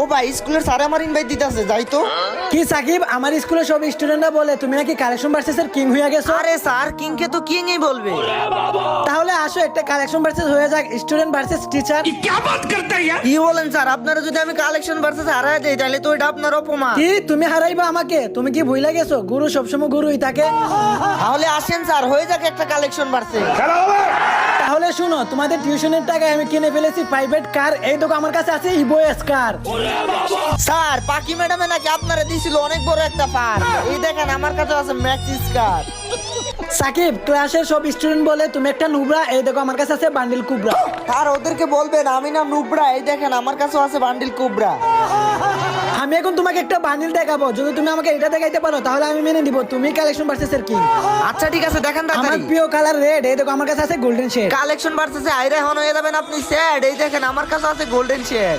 ও ভাই স্কুলের স্যার আমার ইনভাইট দিতেছে যাই তো। কি সাকিব আমার স্কুলে সব স্টুডেন্টরা বলে তুমি নাকি কালেকশন ভার্সেসের কিং হয়ে গেছো? আরে স্যার কিংকে তো কিংই বলবে। তাহলে আসো একটা কালেকশন ভার্সেস হয়ে যাক স্টুডেন্ট ভার্সেস টিচার কি বলেন স্যার আপনারা যদি আমি কালেকশন ভার্সেস হারাই দেই তাহলে তো এটা আপনার অপমান। কি তুমি হারাইবা আমাকে? তুমি কি ভুলে গেছো? গুরু সবসময় গুরুই থাকে। তাহলে আসেন স্যার হয়ে যাক একটা কালেকশন ভার্সেস তাহলে শুনো তোমাদের টিউশনের টাকায় আমি কিনে ফেলেছি প্রাইভেট কার এই দেখো আমার কাছে আছে ইভোএস কার স্যার পাখি ম্যাডামে নাকি আপনারা দিছিল অনেক বড় একটা পার এই দেখেন আমার কাছে আছে ম্যাক্সিস কার সাকিব ক্লাসের সব স্টুডেন্ট বলে তুমি একটা নুবরা এই দেখো আমার কাছে আছে বান্ডিল কুবরা। আর ওদেরকে বলবেন আমি না নুবরা এই দেখেন আমার কাছেও আছে বান্ডিল কুবরা। আমি এখন তোমাকে একটা বানিল দেখাবো। যদি তুমি আমাকে এটা দেখাইতে পারো তাহলে আমি মেনে নিব। তুমি কালেকশন বাড়ছে স্যার কি। আচ্ছা ঠিক আছে দেখেন আমার প্রিয় কালার রেড এই দেখো আমার কাছে আছে গোল্ডেন শেড কালেকশন ভার্সেস আইরা হন হয়ে যাবেন আপনি স্যাড এই দেখেন আমার কাছে আছে গোল্ডেন শেড